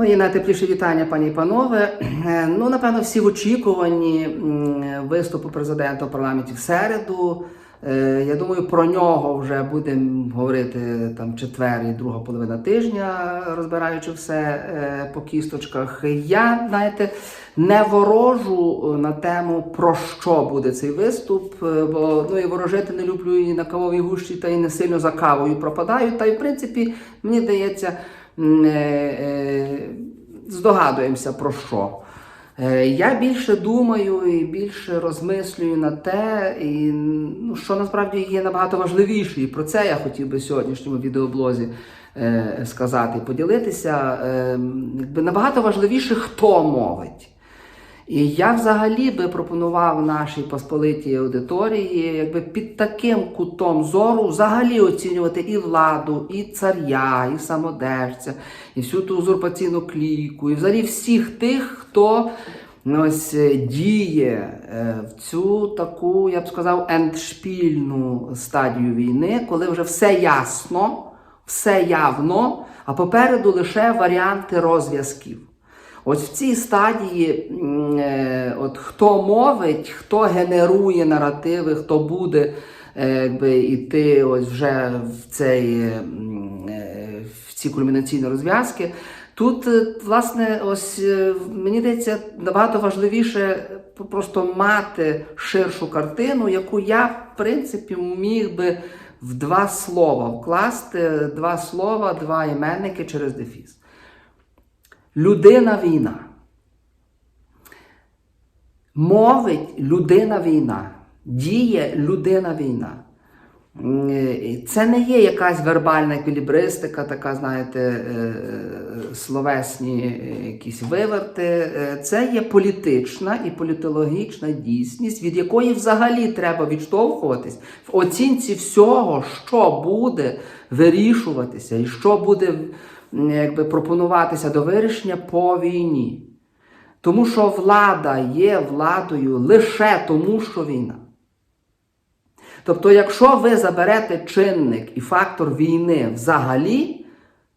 Мої найтепліші вітання, пані і панове. Е, Ну, напевно, всі в очікуванні виступу президента в парламенті в середу. Е, Я думаю, про нього вже будемо говорити там четвер і друга половина тижня, розбираючи все е, по кісточках. Я, знаєте, не ворожу на тему про що буде цей виступ, бо ну і ворожити не люблю і на кавовій гущі, та й не сильно за кавою пропадаю. Та й в принципі, мені здається. Е, Здогадуємося про що. Е, Я більше думаю і більше розмислюю на те, і, ну, що насправді є набагато важливіше. І про це я хотів би в сьогоднішньому відеоблозі е, сказати поділитися. Е, якби набагато важливіше, хто мовить. І я взагалі би пропонував нашій посполитій аудиторії, якби під таким кутом зору взагалі оцінювати і владу, і царя, і самодержця, і всю ту узурпаційну кліку, і взагалі всіх тих, хто ну, ось е, діє е, в цю таку, я б сказав, ендшпільну стадію війни, коли вже все ясно, все явно, а попереду лише варіанти розв'язків. Ось в цій стадії, е, от хто мовить, хто генерує наративи, хто буде е, якби, йти ось вже в, цей, е, в ці кульмінаційні розв'язки. Тут, власне, ось мені здається, набагато важливіше просто мати ширшу картину, яку я, в принципі, міг би в два слова вкласти, два слова, два іменники через дефіс. Людина війна. Мовить людина війна. Діє людина війна. Е, Це не є якась вербальна еквілібристика, така, знаєте, е, е, словесні якісь виверти. Це є політична і політологічна дійсність, від якої взагалі треба відштовхуватись в оцінці всього, що буде вирішуватися і що буде якби, пропонуватися до вирішення по війні. Тому що влада є владою лише тому, що війна. Тобто, якщо ви заберете чинник і фактор війни взагалі,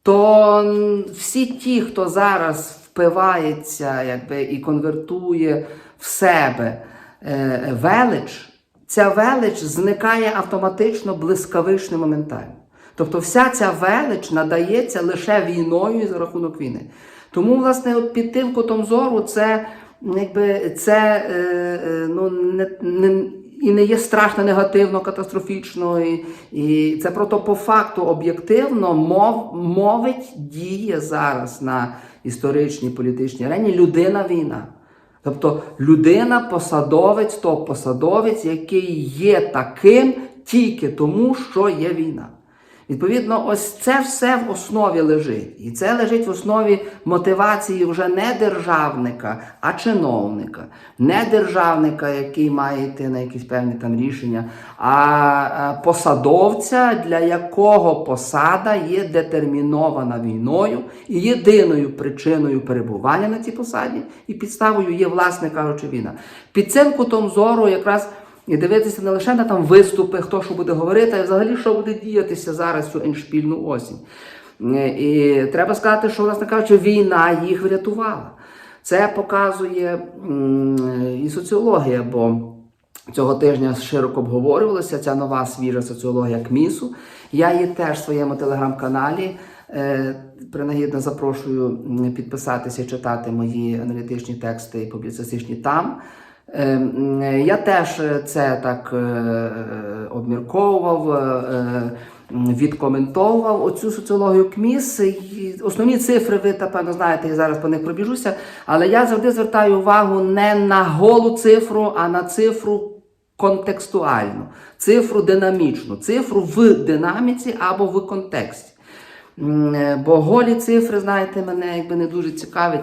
то всі ті, хто зараз впивається якби, і конвертує в себе е, велич, ця велич зникає автоматично, блискавично, моментально. Тобто вся ця велич надається лише війною і за рахунок війни. Тому, власне, от під тим кутом зору це, якби, це е, е, ну, не, не, і не є страшно негативно, катастрофічно. І, і це просто по факту об'єктивно мов, мовить діє зараз на історичній політичній арені людина війна. Тобто людина, посадовець, топ-посадовець, який є таким тільки тому, що є війна. Відповідно, ось це все в основі лежить. І це лежить в основі мотивації вже не державника, а чиновника. Не державника, який має йти на якісь певні там рішення, а посадовця, для якого посада є детермінована війною і єдиною причиною перебування на цій посаді і підставою є, власне кажучи, війна. Під цим кутом зору якраз. І дивитися не лише на там виступи, хто що буде говорити, а взагалі що буде діятися зараз цю еншпільну осінь. Е, І треба сказати, що, власне кажучи, війна їх врятувала. Це показує і соціологія, бо цього тижня широко обговорювалася ця нова свіжа соціологія КМІСу. Я її теж в своєму телеграм-каналі. е, Принагідно запрошую підписатися і читати мої аналітичні тексти і публіцистичні там. Е, м, Я теж е, це так е, е, обмірковував, е, відкоментовував оцю соціологію КМІС. Основні цифри ви, напевно, знаєте, я зараз по них пробіжуся, але я завжди звертаю увагу не на голу цифру, а на цифру контекстуальну, цифру динамічну, цифру в динаміці або в контексті. Е, Бо голі цифри, знаєте, мене якби не дуже цікавить.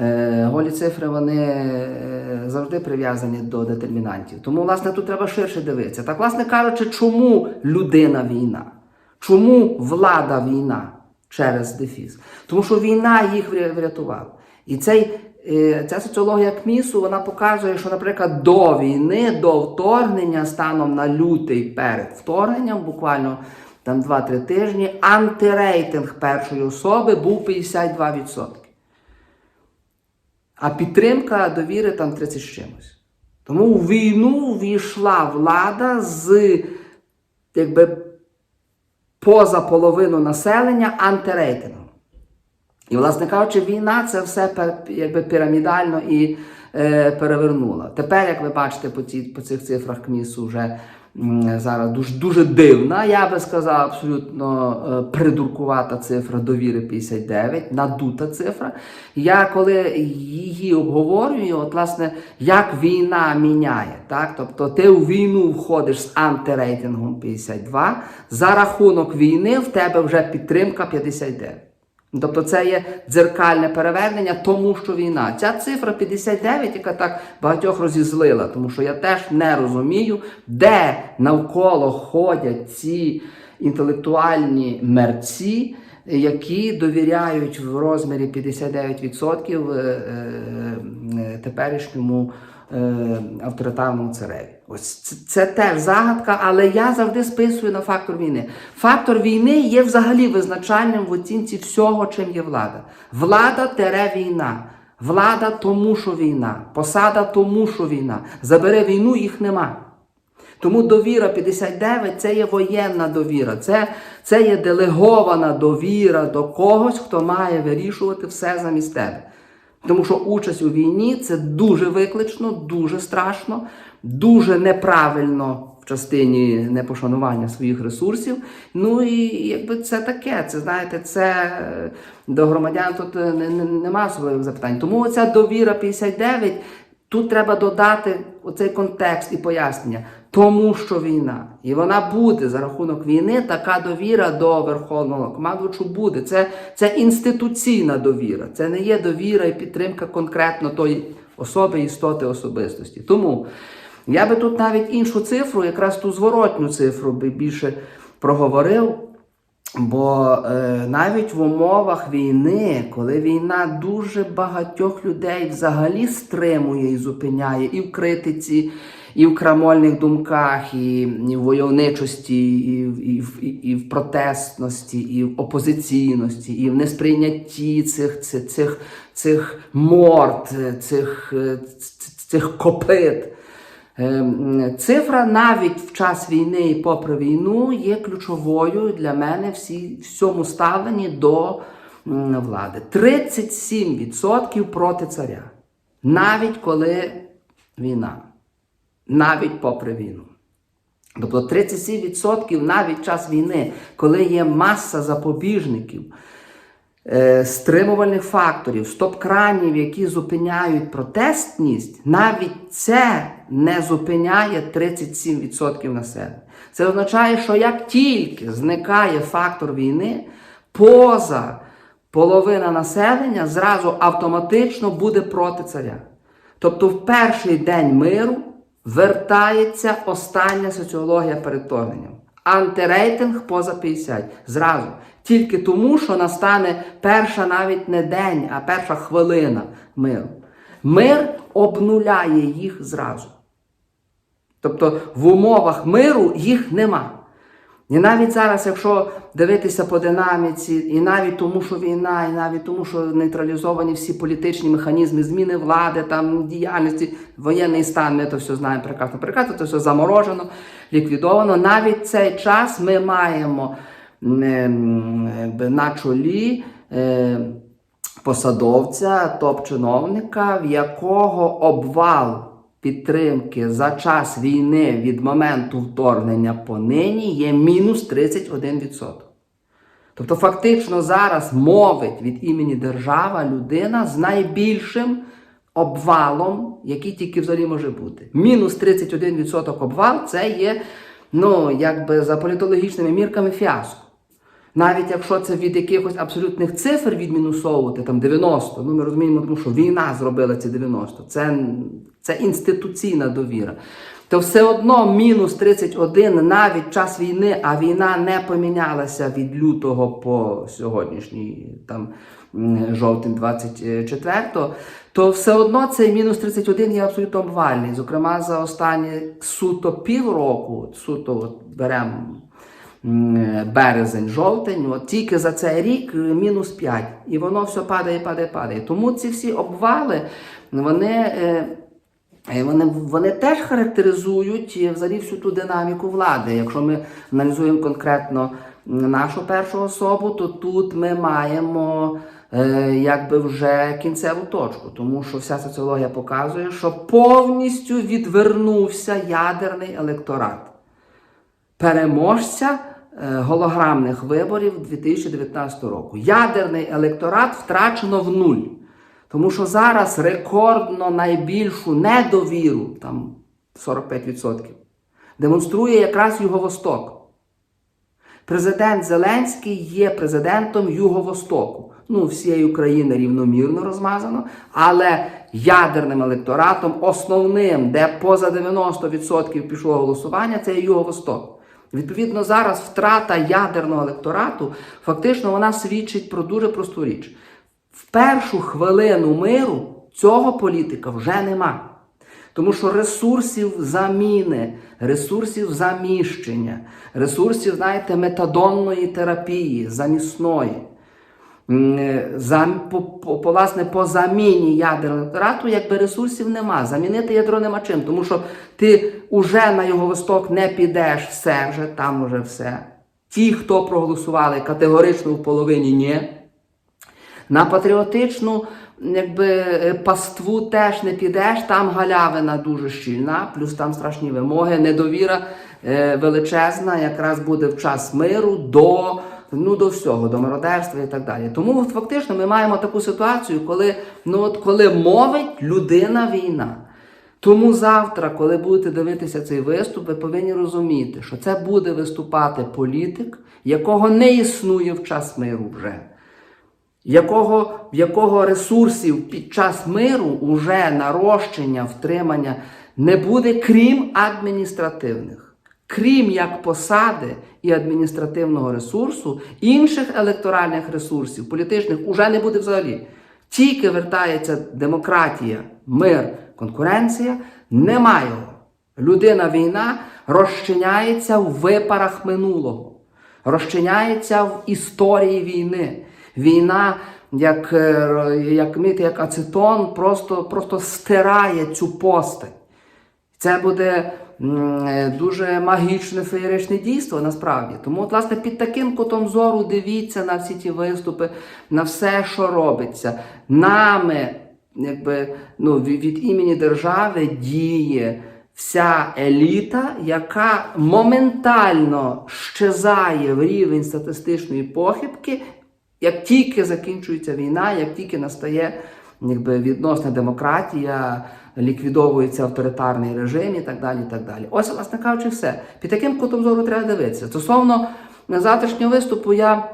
Е, Голі цифри вони е, завжди прив'язані до детермінантів. Тому, власне, тут треба ширше дивитися. Так, власне кажучи, чому людина війна? Чому влада війна через дефіс? Тому що війна їх врятувала. І цей, е, ця соціологія КМІСу вона показує, що, наприклад, до війни, до вторгнення, станом на лютий перед вторгненням, буквально там 2-3 тижні, антирейтинг першої особи був 52%. А підтримка довіри там 30 з чимось. Тому у війну війшла влада з якби поза половину населення антирейтингом. І, власне кажучи, війна це все якби пірамідально і е, перевернула. Тепер, як ви бачите, по, ці, по цих цифрах КМІС вже м, зараз дуже, дуже дивна. Я би сказав, абсолютно е, придуркувата цифра довіри 59, надута цифра. Я коли її обговорюю, от власне, як війна міняє, так? Тобто ти у війну входиш з антирейтингом 52, за рахунок війни в тебе вже підтримка 59. Тобто це є дзеркальне перевернення, тому що війна. Ця цифра 59, яка так багатьох розізлила, тому що я теж не розумію, де навколо ходять ці інтелектуальні мерці, які довіряють в розмірі 59% е, е, теперішньому е, авторитарному цареві. Ось це, це теж загадка, але я завжди списую на фактор війни. Фактор війни є взагалі визначальним в оцінці всього, чим є влада. Влада тере війна. Влада тому, що війна. Посада тому, що війна. Забере війну, їх нема. Тому довіра 59 це є воєнна довіра, це, це є делегована довіра до когось, хто має вирішувати все замість тебе. Тому що участь у війні це дуже виклично, дуже страшно, дуже неправильно в частині непошанування своїх ресурсів. Ну і якби це таке. Це знаєте, це е, до громадян тут е, не- не- нема особливих запитань. Тому оця довіра 59 Тут треба додати оцей контекст і пояснення, тому що війна. І вона буде за рахунок війни, така довіра до Верховного командувачу буде. Це, це інституційна довіра, це не є довіра і підтримка конкретно тої особи, істоти особистості. Тому я би тут навіть іншу цифру, якраз ту зворотню цифру би більше проговорив. Бо е, навіть в умовах війни, коли війна дуже багатьох людей взагалі стримує і зупиняє і в критиці, і в крамольних думках, і, в войовничості, і, в- і, і, в протестності, і в опозиційності, і в несприйнятті цих, цих, цих, цих морд, цих, е, цих копит. Ем, Цифра навіть в час війни і попри війну є ключовою для мене в цьому ставленні до влади. 37% проти царя. Навіть коли війна. Навіть попри війну. Тобто 37% навіть в час війни, коли є маса запобіжників, е, стримувальних факторів, стоп-кранів, які зупиняють протестність, навіть це не зупиняє 37% населення. Це означає, що як тільки зникає фактор війни, поза половина населення зразу автоматично буде проти царя. Тобто в перший день миру вертається остання соціологія перед вторгненням. Антирейтинг поза 50. Зразу. Тільки тому, що настане перша навіть не день, а перша хвилина миру. Мир обнуляє їх зразу. Тобто в умовах миру їх нема. І навіть зараз, якщо дивитися по динаміці, і навіть тому, що війна, і навіть тому, що нейтралізовані всі політичні механізми зміни влади, там діяльності, воєнний стан, ми то все знаємо прекрасно, прекрасно, це все заморожено, ліквідовано. Навіть цей час ми маємо якби, на чолі. е, посадовця, топ-чиновника, в якого обвал підтримки за час війни від моменту вторгнення по нині є мінус 31%. Тобто, фактично зараз мовить від імені держава людина з найбільшим обвалом, який тільки взагалі може бути. Мінус 31% обвал це є, ну, якби за політологічними мірками фіаско. Навіть якщо це від якихось абсолютних цифр відмінусовувати, там 90, ну ми розуміємо, тому що війна зробила ці 90, це, це інституційна довіра. То все одно мінус 31 навіть час війни, а війна не помінялася від лютого по сьогоднішній там жовтень 24-го, то все одно цей мінус 31 є абсолютно обвальний. Зокрема, за останні суто півроку, суто от беремо е, березень, жовтень, от тільки за цей рік е, мінус 5. І воно все падає, падає, падає. Тому ці всі обвали, вони. е, Вони, вони теж характеризують взагалі всю ту динаміку влади. Якщо ми аналізуємо конкретно нашу першу особу, то тут ми маємо якби вже кінцеву точку, тому що вся соціологія показує, що повністю відвернувся ядерний електорат переможця голограмних виборів 2019 року. Ядерний електорат втрачено в нуль. Тому що зараз рекордно найбільшу недовіру, там 45%, демонструє якраз Юго-Восток. Президент Зеленський є президентом Юго-Востоку. Ну, всієї України рівномірно розмазано, але ядерним електоратом, основним, де поза 90% пішло голосування, це Юго-Восток. Відповідно, зараз втрата ядерного електорату фактично вона свідчить про дуже просту річ. В першу хвилину миру цього політика вже нема. Тому що ресурсів заміни, ресурсів заміщення, ресурсів, знаєте, метадонної терапії, замісної, е, зам, по, по, по, власне, по заміні ядерного електорату, якби ресурсів нема. Замінити ядро нема чим, тому що ти уже на його восток не підеш, все вже, там уже все. Ті, хто проголосували категорично в половині ні. На патріотичну якби, е, паству теж не підеш, там галявина дуже щільна, плюс там страшні вимоги, недовіра е, величезна, якраз буде в час миру до, ну, до всього, до мародерства і так далі. Тому от, фактично ми маємо таку ситуацію, коли, ну, от, коли мовить людина війна. Тому завтра, коли будете дивитися цей виступ, ви повинні розуміти, що це буде виступати політик, якого не існує в час миру вже якого, якого ресурсів під час миру уже нарощення, втримання не буде, крім адміністративних. Крім як посади і адміністративного ресурсу, інших електоральних ресурсів, політичних, уже не буде взагалі. Тільки вертається демократія, мир, конкуренція, немає його. Людина війна розчиняється в випарах минулого, розчиняється в історії війни. Війна, як, е, як, міти, як ацетон, просто, просто стирає цю постать. Це буде дуже магічне феєричне дійство насправді. Тому, от, власне, під таким кутом зору дивіться на всі ті виступи, на все, що робиться. Нами, якби, ну, від, від імені держави діє вся еліта, яка моментально щезає в рівень статистичної похибки, як тільки закінчується війна, як тільки настає якби, відносна демократія, ліквідовується авторитарний режим і так далі. і так далі. Ось, власне кажучи, все. Під таким кутом зору треба дивитися. Стосовно завтрашнього виступу, я.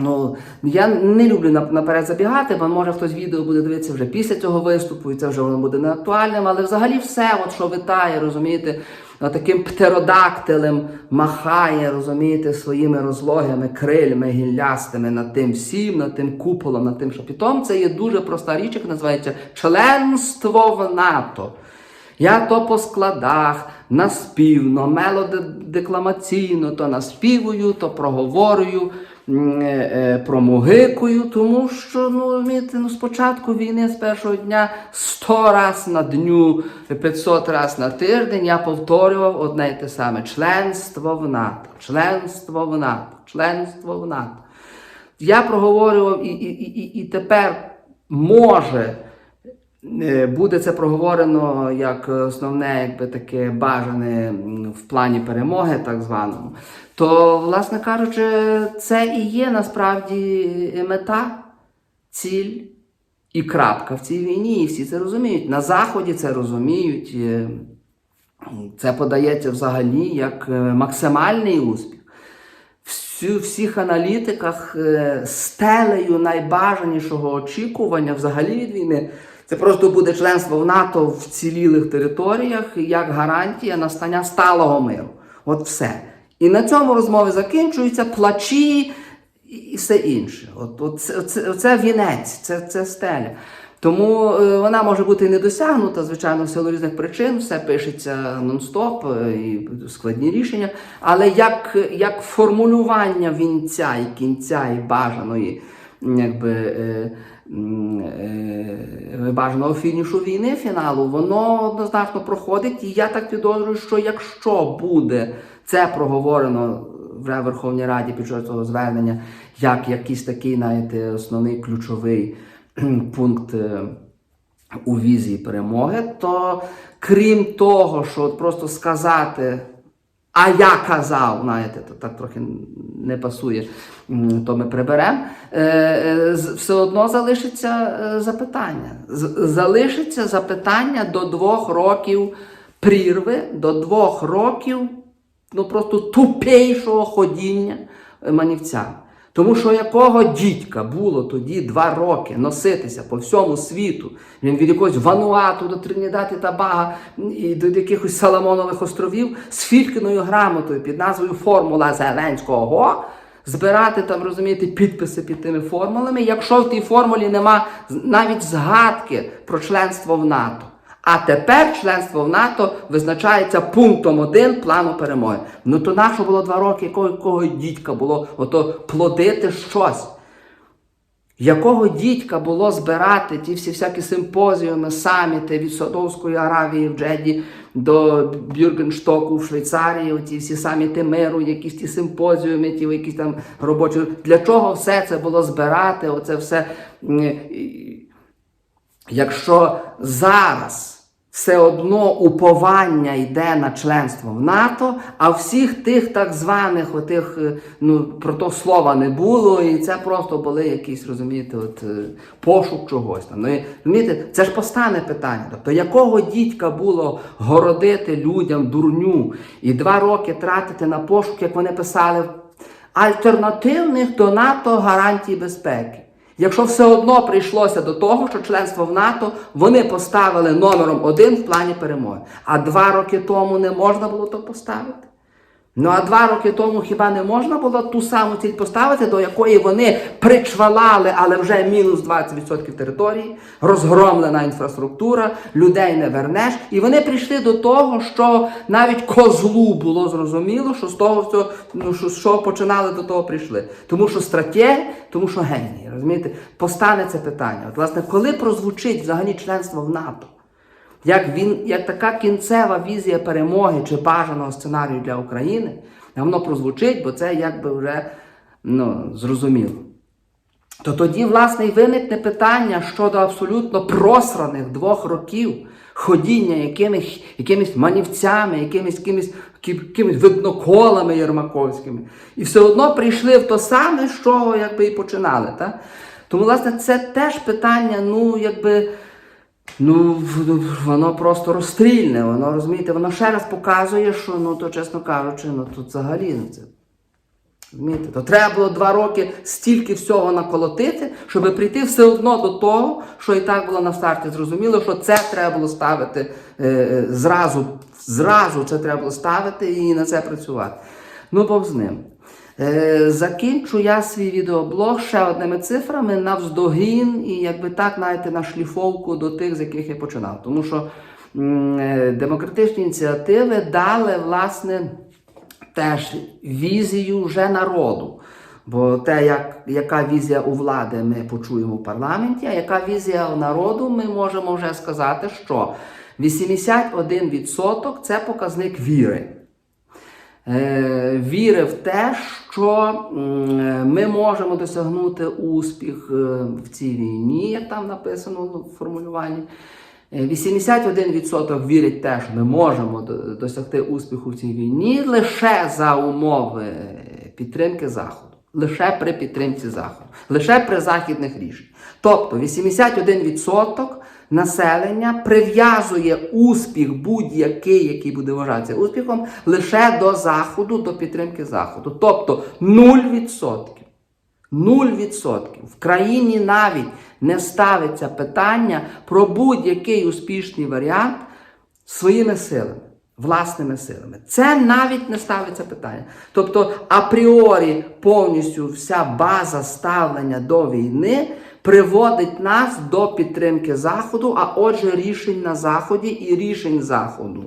Ну, я не люблю наперед забігати, бо може хтось відео буде дивитися вже після цього виступу, і це вже воно буде не актуальним. Але взагалі все, от що витає, розумієте, таким птеродактилем махає, розумієте, своїми розлогими крильми, гіллястими над тим всім, над тим куполом, над тим шапітом. Це є дуже проста річ, яка називається членство в НАТО. Я то по складах наспівно, мелодекламаційно, то наспівую, то проговорюю, е, е, тому що ну, ну, спочатку війни з першого дня 100 раз на дню, 500 раз на тиждень я повторював одне й те саме: членство в НАТО, членство в НАТО, членство в НАТО. Я проговорював і, і, і- і тепер може. Е, Буде це проговорено як основне, якби таке бажане в плані перемоги, так званому. То, власне кажучи, це і є насправді мета, ціль і крапка в цій війні. І всі це розуміють. На Заході це розуміють. Е, Це подається взагалі як е, максимальний успіх. Всю, всіх аналітиках е, стелею найбажанішого очікування взагалі від війни. Це просто буде членство в НАТО в цілілих територіях як гарантія настання сталого миру. От все. І на цьому розмови закінчуються, плачі і все інше. От, от це, це, це вінець, це, це стеля. Тому е, вона може бути не досягнута, звичайно, в силу різних причин, все пишеться нон-стоп е, і складні рішення. Але як, як формулювання вінця і кінця і бажаної, якби. Е, е, бажаного фінішу війни, фіналу, воно однозначно проходить. І я так підозрюю, що якщо буде це проговорено в Верховній Раді під час цього звернення, як якийсь такий, знаєте, основний ключовий пункт. е, у візії перемоги, то крім того, що от просто сказати, а я казав, знаєте, то так трохи не пасує, то ми приберемо. Е, е, Все одно залишиться е, запитання. Залишиться запитання до двох років прірви, до двох років ну просто тупейшого ходіння манівця. Тому що якого дідька було тоді два роки носитися по всьому світу, він від якогось Вануату до Тринідад і Табага і до якихось Соломонових островів з фількіною грамотою під назвою Формула Зеленського, збирати там, розумієте, підписи під тими формулами, якщо в тій формулі нема навіть згадки про членство в НАТО. А тепер членство в НАТО визначається пунктом один плану перемоги. Ну то нащо було два роки, якого, якого дідька було ото плодити щось? Якого дідька було збирати ті всі всякі симпозіуми, саміти від Саудовської Аравії в Джеді до Бюргенштоку в Швейцарії, ті всі саміти миру, якісь ті симпозіуми, ті якісь там робочі. Для чого все це було збирати? Оце все. Якщо зараз все одно уповання йде на членство в НАТО, а всіх тих так званих отих, е, ну про то слова не було, і це просто були якісь, розумієте, от е, пошук чогось там. Ну, і, розумієте, це ж постане питання. Тобто, якого дідька було городити людям дурню і два роки тратити на пошук, як вони писали, альтернативних до НАТО гарантій безпеки. Якщо все одно прийшлося до того, що членство в НАТО вони поставили номером один в плані перемоги. А два роки тому не можна було то поставити. Ну а два роки тому хіба не можна було ту саму ціль поставити, до якої вони причвалали, але вже мінус 20% території, розгромлена інфраструктура, людей не вернеш. І вони прийшли до того, що навіть козлу було зрозуміло, що з того всього, ну, що, що починали до того прийшли. Тому що стратегія, тому що генії. Розумієте, постане це питання. От, власне, коли прозвучить взагалі членство в НАТО? Як він, як така кінцева візія перемоги чи бажаного сценарію для України, воно прозвучить, бо це якби вже ну, зрозуміло. То тоді, власне, і виникне питання щодо абсолютно просраних двох років ходіння якимись, якимись манівцями, якимись, якимись, якимись видноколами єрмаковськими. І все одно прийшли в то саме, з чого якби і починали. Так? Тому, власне, це теж питання, ну, якби. Ну, воно просто розстрільне, воно розумієте, воно ще раз показує, що ну то, чесно кажучи, ну тут взагалі ну, це. Розумієте, то треба було два роки стільки всього наколотити, щоб прийти все одно до того, що і так було на старті зрозуміло, що це треба було ставити е, е, зразу, зразу це треба було ставити і на це працювати. Ну, Бог з ним. Е, закінчу я свій відеоблог ще одними цифрами навздогін і якби так знаєте, на шліфовку до тих, з яких я починав. Тому що е, демократичні ініціативи дали власне теж візію вже народу. Бо те, як, яка візія у влади, ми почуємо в парламенті, а яка візія у народу, ми можемо вже сказати, що 81% це показник віри. Е, віри в те, що ми можемо досягнути успіх е, в цій війні, як там написано в формулюванні. Е, 81% вірять в те, що ми можемо досягти успіху в цій війні лише за умови підтримки Заходу. Лише при підтримці Заходу, лише при західних рішень. Тобто 81% населення прив'язує успіх будь-який, який буде вважатися успіхом, лише до Заходу, до підтримки Заходу. Тобто 0%. 0%. В країні навіть не ставиться питання про будь-який успішний варіант своїми силами, власними силами. Це навіть не ставиться питання. Тобто, апріорі повністю вся база ставлення до війни приводить нас до підтримки Заходу, а отже, рішень на Заході і рішень Заходу.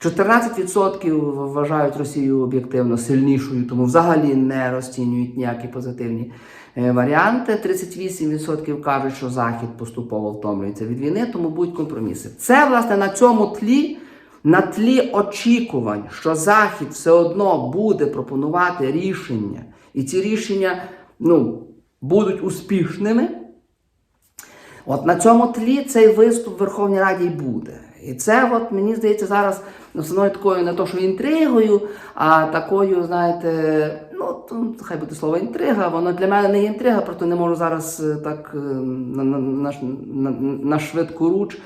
14% вважають Росію об'єктивно сильнішою, тому взагалі не розцінюють ніякі позитивні е, варіанти. 38% кажуть, що Захід поступово втомлюється від війни, тому будуть компроміси. Це власне на цьому тлі, на тлі очікувань, що Захід все одно буде пропонувати рішення, і ці рішення ну, будуть успішними. От на цьому тлі цей виступ в Верховній Раді й буде. І це, от, мені здається, зараз основною такою не то, що інтригою, а такою, знаєте, ну, хай буде слово інтрига, воно для мене не інтрига, просто не можу зараз е, так е, на, на, на, на, на швидку руч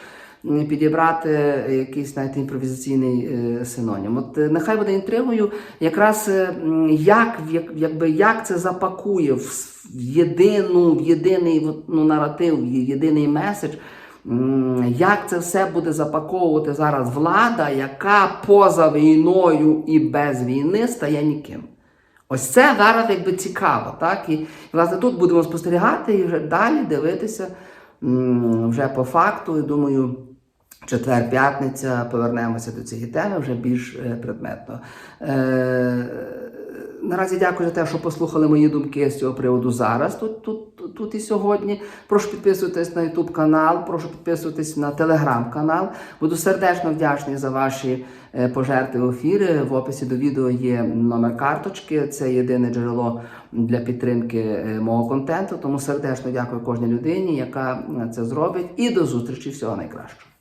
підібрати якийсь знаєте, імпровізаційний е, синонім. От е, нехай буде інтригою, якраз е, як, якби, як це запакує в, єдину, в єдиний ну, наратив, в єдиний меседж. Як це все буде запаковувати зараз влада, яка поза війною і без війни стає ніким? Ось це зараз якби цікаво, так? І власне тут будемо спостерігати і вже далі дивитися вже по факту. І думаю, четвер-п'ятниця повернемося до цієї теми вже більш е, предметно. Е, Наразі дякую за те, що послухали мої думки з цього приводу зараз. Тут, тут, тут, і сьогодні. Прошу підписуйтесь на YouTube канал, прошу підписуйтесь на телеграм канал. Буду сердечно вдячний за ваші е, пожертви в ефіри. В описі до відео є номер карточки. Це єдине джерело для підтримки мого контенту. Тому сердечно дякую кожній людині, яка це зробить. І до зустрічі. Всього найкращого.